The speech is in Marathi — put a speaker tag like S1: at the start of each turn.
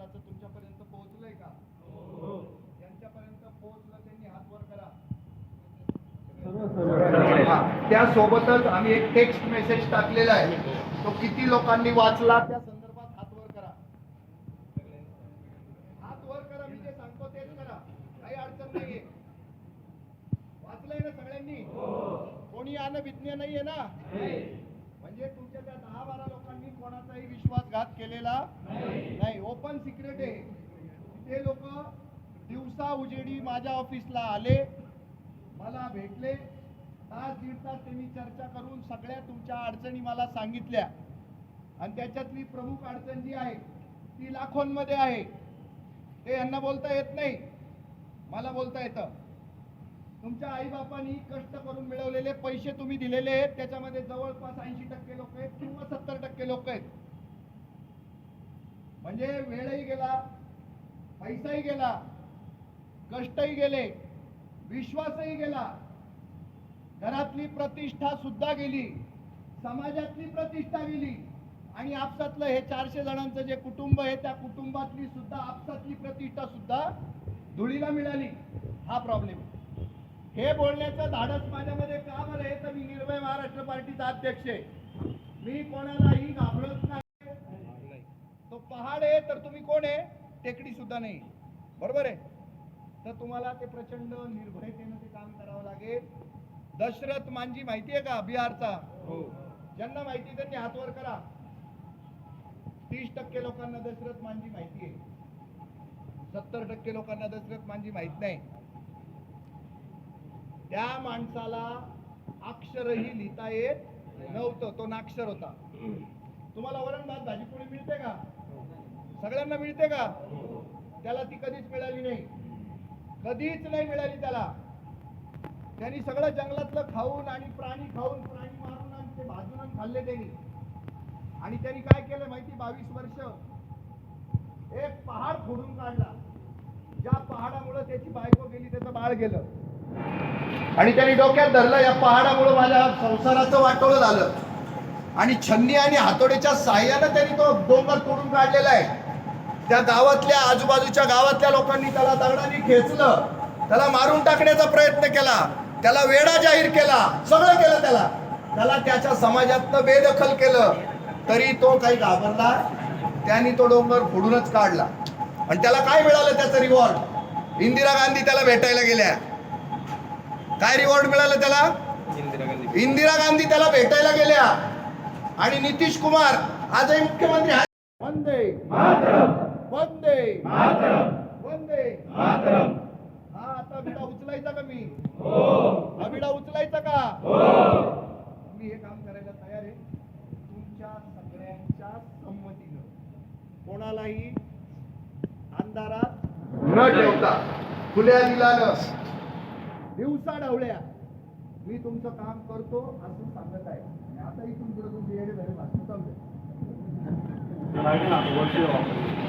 S1: मुलाचं तुमच्यापर्यंत पोहोचलंय का? हो. यांच्यापर्यंत पोहोचलं त्यांनी हात वर करा त्यासोबतच आम्ही एक टेक्स्ट मेसेज टाकलेला आहे. तो किती लोकांनी वाचला त्या संदर्भात हात वर करा. हात वर करा मी जे सांगतो तेच करा. काही अडचण नाहीये. वाचलंय ना सगळ्यांनी? हो. कोणी अनभिज्ञ नाहीये ना? म्हणजे तुमच्या त्या दहा बारा लोकांनी कोणाचाही विश्वासघात केलेला ओपन सिक्रेट आहे ते लोक दिवसा उजेडी माझ्या ऑफिसला आले मला भेटले. तास दीड तास त्यांनी चर्चा करून सगळ्या तुमच्या अडचणी मला सांगितल्या. आणि त्याच्यातली प्रमुख अडचण जी आहे ती लाखोंमध्ये आहे. ते यांना बोलता येत नाही. मला बोलता येतं. तुमच्या आईबापांनी कष्ट करून मिळवलेले पैसे तुम्ही दिलेले आहेत. त्याच्यामध्ये जवळपास ऐंशी टक्के लोक आहेत किंवा सत्तर टक्के लोक आहेत. म्हणजे वेळही गेला पैसाही गेला कष्टही गेले विश्वासही गेला. घरातली प्रतिष्ठा सुद्धा गेली समाजातली प्रतिष्ठा गेली आणि आपसातलं हे चारशे जणांचं जे कुटुंब आहे त्या कुटुंबातली सुद्धा आपसातली प्रतिष्ठा सुद्धा धुळीला मिळाली. हा प्रॉब्लेम हे बोलण्याचं धाडस माझ्यामध्ये का बरं आहे? तर मी निर्भय महाराष्ट्र पार्टीचा अध्यक्ष आहे. मी कोणालाही घाबरत नाही. आहे तर तुम्ही कोण आहे? टेकडी सुद्धा नाही. बरोबर आहे? तर तुम्हाला ते प्रचंड निर्भयतेनं ते काम करावं लागेल. दशरथ मांजी माहिती आहे का बिहारचा? ज्यांना माहिती त्यांनी हात वर करा. तीस टक्के लोकांना दशरथ मांजी माहिती आहे. सत्तर टक्के लोकांना दशरथ मांजी माहीत नाही. त्या माणसाला अक्षरही लिहिता येत नव्हतं. तो नाक्षर होता. तुम्हाला वरण भात भाजी पोळी मिळते का? सगळ्यांना मिळते का? त्याला ती कधीच मिळाली नाही. कधीच नाही मिळाली त्याला. त्यांनी सगळं जंगलातलं खाऊन आणि प्राणी खाऊन प्राणी मारून आणि ते भाजून खाल्ले त्यांनी. आणि त्यांनी काय केलं माहिती? बावीस वर्ष एक पहाड फोडून काढला. ज्या पहाडामुळे त्याची बायको गेली त्याचं बाळ गेलं. आणि त्यांनी डोक्यात धरलं या पहाडामुळे माझ्या संसाराचं वाटोळं झालं. आणि छन्नी आणि हातोड्याच्या साह्यानं त्यांनी तो डोंगर तोडून काढलेला आहे. त्या गावातल्या आजूबाजूच्या गावातल्या लोकांनी त्याला दगडाने खेचलं. त्याला मारून टाकण्याचा प्रयत्न केला. त्याला वेडा जाहीर केला. सगळं केलं त्याला. त्याला त्याच्या समाजातनं बेदखल केलं. तरी तो काही घाबरला. त्यांनी तो डोंगर फोडूनच काढला. आणि त्याला काय मिळालं त्याचं रिवॉर्ड इंदिरा गांधी त्याला भेटायला गेल्या. काय रिवॉर्ड मिळालं त्याला?
S2: इंदिरा गांधी.
S1: इंदिरा गांधी त्याला भेटायला गेल्या. आणि नितीश कुमार आजही मुख्यमंत्री आहेत. वंदे वंदे. वंदे हा आता विडा उचलायचा का मी? हा. विडा उचलायचा का? मी हे काम करायला तयार आहे. तुमच्या सगळ्यांच्या संमतीनं. कोणालाही अंधारात न ठेवता. खुल्या दिलानं दिवसा डावल्या मी तुमचं काम करतो असं सांगत आहे. आणि आता इथून पुढे तुमचे येडे झाले भाषण चालू